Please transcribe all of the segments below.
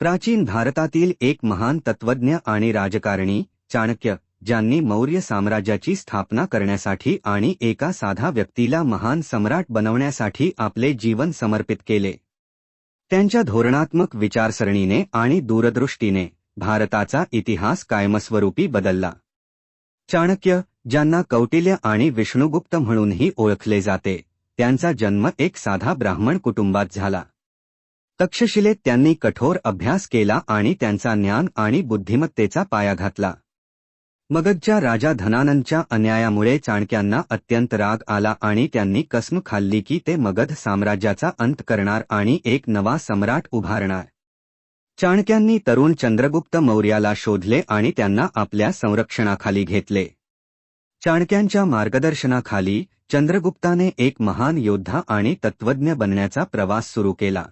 प्राचीन भारतातील एक महान तत्वज्ञ आणि राजकारणी चाणक्य ज्यांनी मौर्य साम्राज्याची स्थापना करण्यासाठी आणि एका साधा व्यक्तीला महान सम्राट बनवण्यासाठी आपले जीवन समर्पित केले. त्यांच्या धोरणात्मक विचारसरणीने आणि दूरदृष्टीने भारताचा इतिहास कायमस्वरूपी बदलला. चाणक्य ज्यांना कौटिल्य आणि विष्णुगुप्त म्हणूनही ओळखले जाते त्यांचा जन्म एक साधा ब्राह्मण कुटुंबात झाला. तक्षशिलेत त्यांनी कठोर अभ्यास केला आणि त्यांचा ज्ञान आणि बुद्धिमत्तेचा पाया घातला. मगधच्या राजा धनानंदच्या अन्यायामुळे चाणक्यांना अत्यंत राग आला आणि त्यांनी कसम खाल्ली की ते मगध साम्राज्याचा अंत करणार आणि एक नवा सम्राट उभारणार. चाणक्यांनी तरुण चंद्रगुप्त मौर्याला शोधले आणि त्यांना आपल्या संरक्षणाखाली घेतले. चाणक्यांच्या मार्गदर्शनाखाली चंद्रगुप्ताने एक महान योद्धा आणि तत्वज्ञ बनण्याचा प्रवास सुरू केला.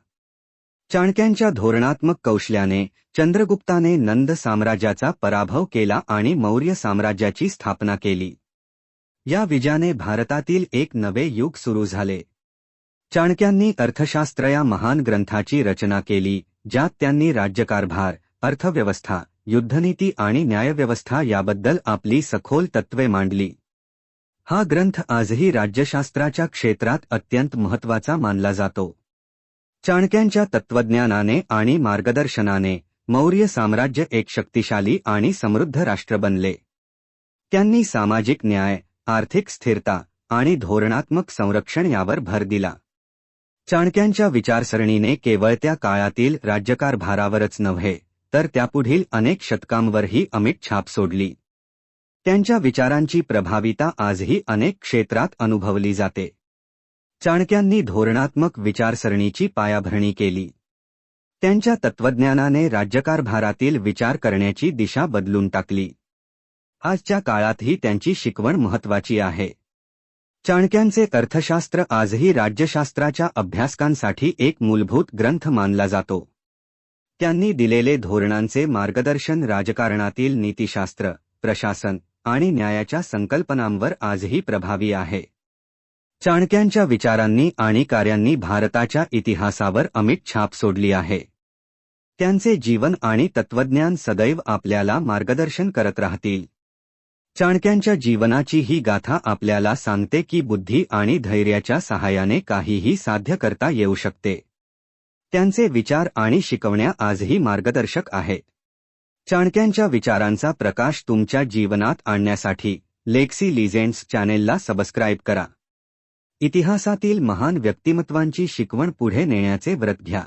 चाणक्यांच्या धोरणात्मक कौशल्याने चंद्रगुप्ताने नंद साम्राज्याचा पराभव केला आणि मौर्य साम्राज्याची स्थापना केली. या विजयाने भारतातील एक नवे युग सुरू झाले. चाणक्यांनी अर्थशास्त्र या महान ग्रंथाची रचना केली ज्यात त्यांनी राज्यकारभार अर्थव्यवस्था युद्धनीती आणि न्यायव्यवस्था याबद्दल आपली सखोल तत्वे मांडली. हा ग्रंथ आजही राज्यशास्त्राच्या क्षेत्रात अत्यंत महत्त्वाचा मानला जातो. चाणक्यांच्या तत्वज्ञानाने आणि मार्गदर्शनाने मौर्य साम्राज्य एक शक्तिशाली आणि समृद्ध राष्ट्र बनले. त्यांनी सामाजिक न्याय आर्थिक स्थिरता आणि धोरणात्मक संरक्षण यावर भर दिला. चाणक्यांच्या विचारसरणीने केवळ त्या काळातील राज्यकारभारावरच नव्हे तर त्यापुढील अनेक शतकांवरही अमिट छाप सोडली. त्यांच्या विचारांची प्रभाविता आजही अनेक क्षेत्रात अनुभवली जाते. चाणक्यांनी धोरणात्मक विचारसरणीची पायाभरणी केली. त्यांच्या तत्वज्ञानाने राज्यकारभारातील विचार करण्याची दिशा बदलून टाकली. आजच्या काळातही त्यांची शिकवण महत्वाची आहे. चाणक्यांचे अर्थशास्त्र आजही राज्यशास्त्राच्या अभ्यासकांसाठी एक मूलभूत ग्रंथ मानला जातो. त्यांनी दिलेले धोरणांचे मार्गदर्शन राजकारणातील नीतिशास्त्र प्रशासन आणि न्यायाच्या संकल्पनांवर आजही प्रभावी आहे. चाणक्यांच्या विचारांनी आणि कार्यांनी भारताच्या इतिहासावर अमिट छाप सोडली आहे. त्यांचे जीवन आणि तत्वज्ञान सदैव आपल्याला मार्गदर्शन करत राहतील. चाणक्यांच्या जीवनाची ही गाथा आपल्याला सांगते की बुद्धी आणि धैर्याच्या सहाय्याने काहीही साध्य करता येऊ शकते. त्यांचे विचार आणि शिकवण्या आजही मार्गदर्शक आहेत. चाणक्यांच्या विचारांचा प्रकाश तुमच्या जीवनात आणण्यासाठी लेक्सी लिजेंड्स चॅनेलला सबस्क्राईब करा. इतिहासातील महान व्यक्तिमत्वांची शिकवण पुढे नेण्याचे व्रत घ्या.